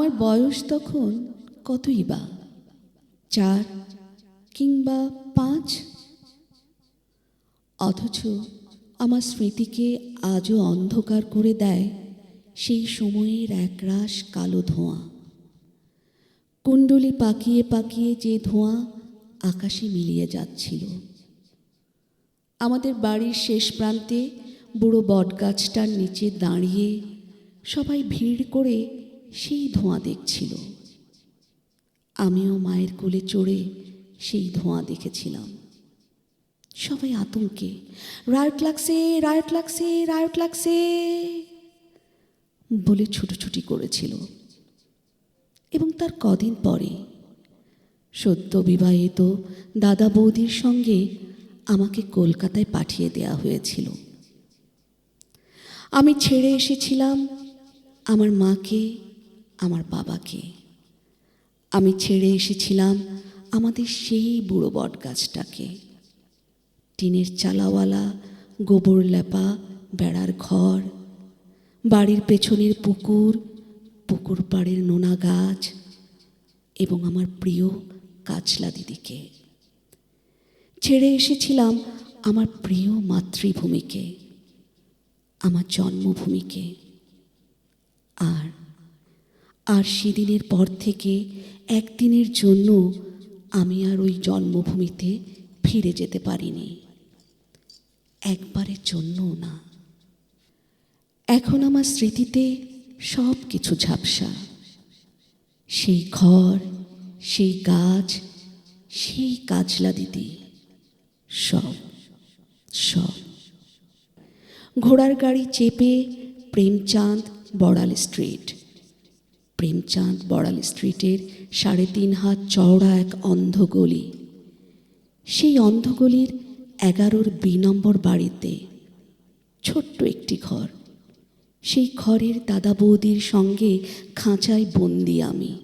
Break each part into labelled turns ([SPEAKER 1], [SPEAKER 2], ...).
[SPEAKER 1] আমার বয়স তখন কতই বা? চার কিংবা পাঁচ? অথচ আমার স্মৃতিকে আজও অন্ধকার করে দেয় সেই সময়ের একরাশ কালো ধোঁয়া। কুণ্ডলি পাকিয়ে পাকিয়ে যে ধোঁয়া আকাশে মিলিয়ে যাচ্ছিল। আমাদের বাড়ির শেষ প্রান্তে বুড়ো বটগাছটার নিচে দাঁড়িয়ে সবাই ভিড় করে সেই ধোঁয়া দেখছিল। আমিও মায়ের কোলে চড়ে সেই ধোঁয়া দেখেছিলাম। সবাই আতঙ্কে, রায়ট লাগছে রায়ট লাগছে রায়ট লাগছে! বলে ছুটোছুটি করেছিল। এবং তার কদিন পরে সদ্য বিবাহিত দাদা বৌদির সঙ্গে আমাকে কলকাতায় পাঠিয়ে দেয়া হয়েছিল। আমি ছেড়ে এসেছিলাম। আমার মাকে আমার বাবাকে। আমি ছেড়ে এসেছিলাম আমাদের সেই বুড়ো বট গাছটাকে টিনের চালাওয়ালা, গোবর লেপা, বেড়ার ঘর, বাড়ির পেছনের পুকুর পুকুর পাড়ের নোনা গাছ এবং আমার প্রিয় কাচলা দিদিকে। ছেড়ে এসেছিলাম আমার প্রিয় মাতৃভূমিকে, আমার জন্মভূমিকে। আর আর সেদিনের পর থেকে একদিনের জন্য আমি আর ওই জন্মভূমিতে ফিরে যেতে পারিনি। একবারের জন্যও না। এখন আমার স্মৃতিতে সব কিছু ঝাপসা। সেই ঘর, সেই গাছ, সেই কাজলা দিদি, সব সব। ঘোড়ার গাড়ি চেপে প্রেমচাঁদ বড়াল স্ট্রিট। প্রেমচাঁদ বড়াল স্ট্রিটের সাড়ে তিন হাত চওড়া এক অন্ধ গলি সেই অন্ধ গলির এগারোর বি নম্বর বাড়িতে ছোট্ট একটি ঘর। সেই ঘরের দাদা বৌদির সঙ্গে খাঁচায় বন্দি আমি।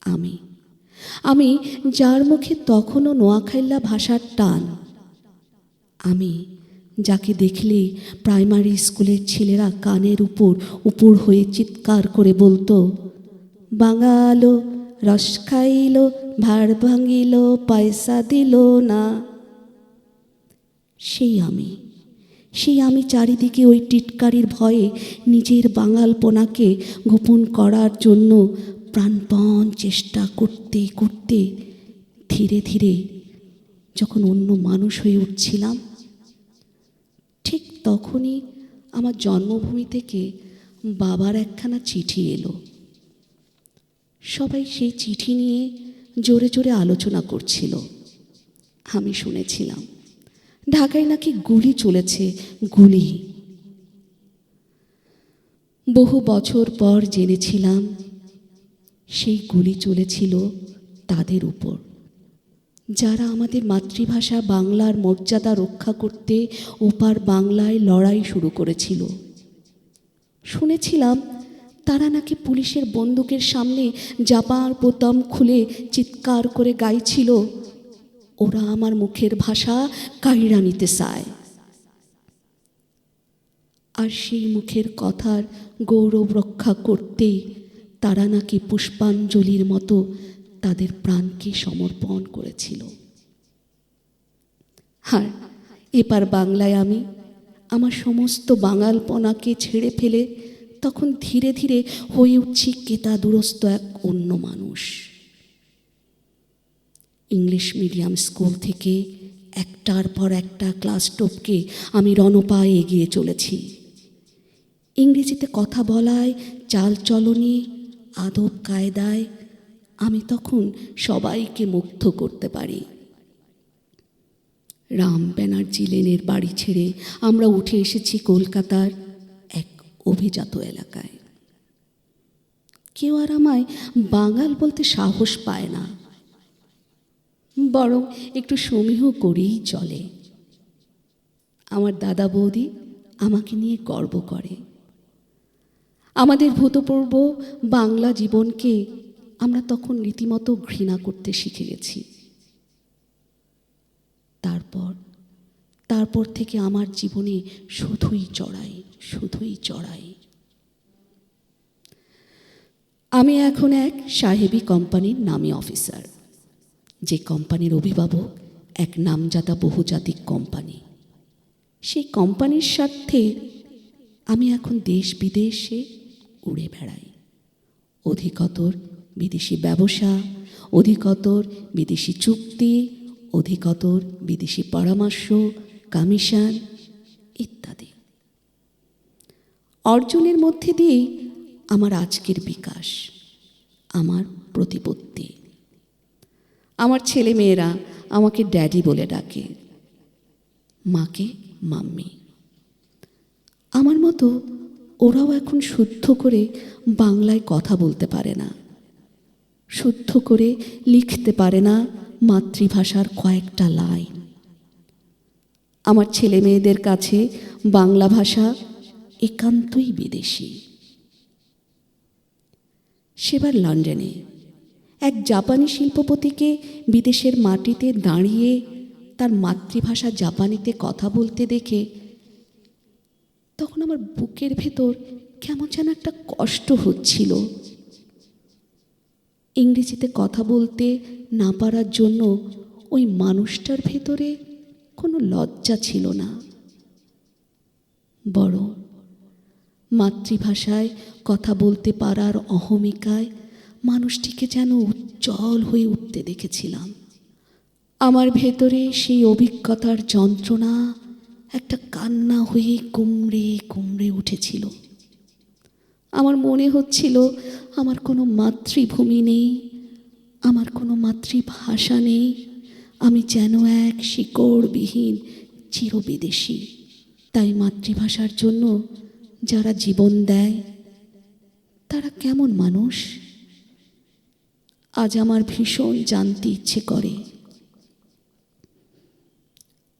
[SPEAKER 1] আমি আমি যার মুখে তখনও নোয়াখাইল্লা ভাষার টান। আমি যাকে দেখলেই প্রাইমারি স্কুলের ছেলেরা কানের উপর উপর হয়ে চিৎকার করে বলতো, বাঙালো, রস খাইল ভাড় ভাঙিল, পয়সা দিল না। সেই আমি সেই আমি চারিদিকে ওই টিটকারির ভয়ে নিজের বাঙালপনাকে গোপন করার জন্য প্রাণপণ চেষ্টা করতে করতে ধীরে ধীরে যখন অন্য মানুষ হয়ে উঠছিলাম তখনই আমার জন্মভূমি থেকে বাবার একখানা চিঠি এলো। সবাই সেই চিঠি নিয়ে জোরে জোরে আলোচনা করছিল। আমি শুনেছিলাম, ঢাকায় নাকি গুলি চলেছে, গুলি। বহু বছর পর জেনেছিলাম, সেই গুলি চলেছিল তাদের উপর। যারা আমাদের মাতৃভাষা বাংলার মর্যাদা রক্ষা করতে ওপার বাংলায় লড়াই শুরু করেছিল। শুনেছিলাম তারা নাকি পুলিশের বন্দুকের সামনে জাপার বোতাম খুলে চিৎকার করে গাইছিল, ওরা আমার মুখের ভাষা কাইরা নিতে চায়। আর সেই মুখের কথার গৌরব রক্ষা করতে তারা নাকি পুষ্পাঞ্জলির মতো তাদের প্রাণকে সমর্পণ করেছিল। আর এপার বাংলায় আমি আমার সমস্ত বাঙালপনাকে ছেড়ে ফেলে তখন ধীরে ধীরে হয়ে উঠছি কেতা দুরস্ত এক অন্য মানুষ। ইংলিশ মিডিয়াম স্কুল থেকে একটার পর একটা ক্লাস টপকে আমি রণপায়ে এগিয়ে চলেছি। ইংরেজিতে কথা বলায় চাল চলনে আদব কায়দায় আমি তখন সবাইকে মুগ্ধ করতে পারি। রাম ব্যানার্জি লেনের বাড়ি ছেড়ে আমরা উঠে এসেছি কলকাতার এক অভিজাত এলাকায়। কেউ আর আমায় বাঙাল বলতে সাহস পায় না। বরং একটু সমীহ করেই চলে। আমার দাদা বৌদি আমাকে নিয়ে গর্ব করে। আমাদের ভূতপূর্ব বাংলা জীবনকে আমরা তখন রীতিমতো ঘৃণা করতে শিখে গেছি। তারপর তারপর থেকে আমার জীবনে শুধুই চড়াই শুধুই চড়াই। আমি এখন এক সাহেবী কোম্পানির নামী অফিসার, যে কোম্পানির অভিভাবক এক নামজাদা বহুজাতিক কোম্পানি। সেই কোম্পানির স্বার্থে আমি এখন দেশ বিদেশে উড়ে বেড়াই। অধিকতর বিদেশি ব্যবসা, অধিকতর বিদেশি চুক্তি, অধিকতর বিদেশি পরামর্শ, কমিশন ইত্যাদি। অর্জনের মধ্যে দিয়েই আমার আজকের বিকাশ, আমার প্রতিপত্তি। আমার ছেলে মেয়েরা আমাকে ড্যাডি বলে ডাকে, মাকে মাম্মি। আমার মতো ওরাও এখন শুদ্ধ করে বাংলায় কথা বলতে পারে না। শুদ্ধ করে লিখতে পারে না মাতৃভাষার কয়েকটা লাইন আমার ছেলে মেয়েদের কাছে বাংলা ভাষা একান্তই বিদেশি। সেবার লন্ডনে এক জাপানি শিল্পপতিকে বিদেশের মাটিতে দাঁড়িয়ে তার মাতৃভাষা জাপানিতে কথা বলতে দেখে তখন আমার বুকের ভেতর কেমন যেন একটা কষ্ট হচ্ছিল। ইংরেজিতে কথা বলতে না পারার জন্য ওই মানুষটার ভেতরে কোনো লজ্জা ছিল না। বড় মাতৃভাষায় কথা বলতে পারার অহমিকায় মানুষটিকে যেন উজ্জ্বল হয়ে উঠতে দেখেছিলাম। আমার ভেতরে সেই অভিজ্ঞতার যন্ত্রণা একটা কান্না হয়ে কুমড়ে কুমড়ে উঠেছিল। আমার মনে হচ্ছিল আমার কোনো মাতৃভূমি নেই, আমার কোনো মাতৃভাষা নেই, আমি যেন এক শিকড়বিহীন চিরবিদেশী। তাই মাতৃভাষার জন্য যারা জীবন দেয়, তারা কেমন মানুষ? আজ আমার ভীষণ জানতে ইচ্ছে করে।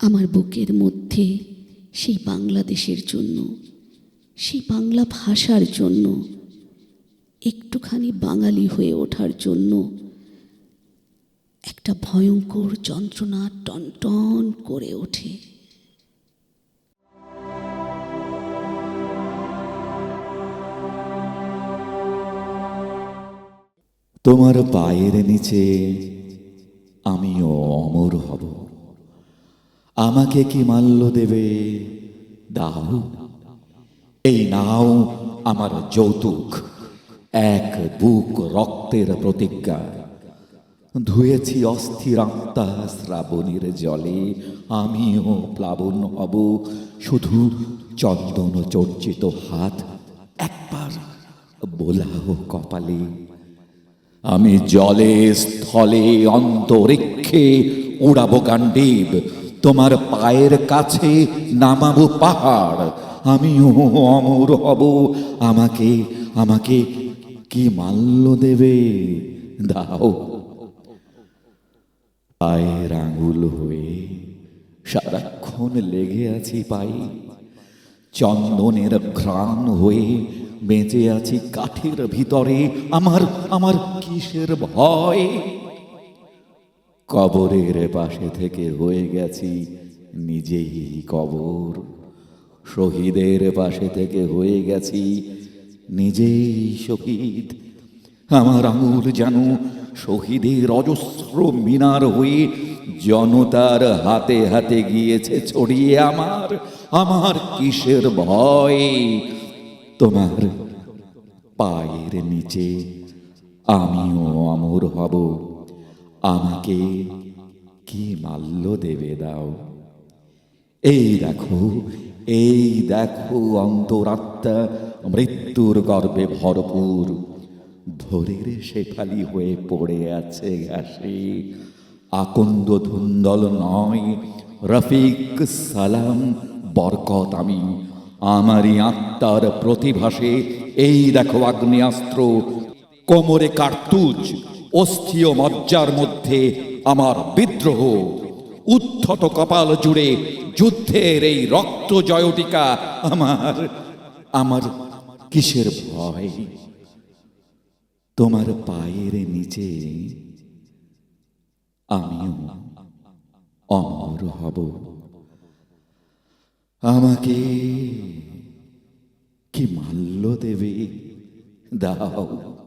[SPEAKER 1] আমার বুকের মধ্যে সেই বাংলাদেশের জন্য সেই বাংলা ভাষার জন্য, একটুখানি বাঙালি হয়ে ওঠার জন্য একটা ভয়ঙ্কর যন্ত্রণা টনটন করে ওঠে।
[SPEAKER 2] তোমার পায়ের নিচে আমিও অমর হব। আমাকে কি মাল্য দেবে? দাও এই নাও আমার যৌতুক, এক বুক রক্তের প্রতিজ্ঞা। ধুয়েছি অস্থির আত্মা শ্রাবণীর জলে, আমিও প্লাবন হব, শুধু চন্দন চর্চিত হাত একবার বোলাও কপালে। আমি জলে স্থলে অন্তরিক্ষে উড়াবো গান্ডীব তোমার পায়ের কাছে নামাবো পাহাড়। আমিও অমর হব। আমাকে আমাকে কি মাল্য দেবে? দাও। পায়ের আঙুল হয়ে সারাক্ষণ লেগে আছি পায়ে। চন্দনের ঘ্রাণ হয়ে বেঁচে আছি কাঠের ভিতরে। আমার আমার কিসের ভয়? কবরের পাশে থেকে হয়ে গেছি নিজেই কবর। শহীদের পাশে থেকে হয়ে গেছি নিজেই শহীদ। আমার আঙুল যেন শহীদের অজস্র মিনার হয়ে জনতার হাতে হাতে গিয়েছে ছড়িয়ে আমার আমার কিসের ভয়? তোমার পায়ের নিচে আমিও অমর হব। আমাকে কি মাল্য দেবে দাও? এই দেখো এই দেখো অন্তরাত্মা, মৃত্যুর গর্বে ভরপুর। ধরে ধরের শেফালি হয়ে পড়ে আছে ঘাসে। আকন্দ ধুন্দল নয়, রফিক সালাম, বরকত আমি। আমারই আত্মার প্রতিভাসে এই দেখো আগ্নেয়াস্ত্র, কোমরে কার্তুজ। অস্থিও মজ্জার মধ্যে আমার বিদ্রোহ। উত্থত কপাল জুড়ে যুদ্ধের এই রক্ত জয়টিকা আমার আমার কিসের ভয়? তোমার পায়ের নিচে আমিও অমর হব। আমাকে কি মাল্য দেবে? দাও।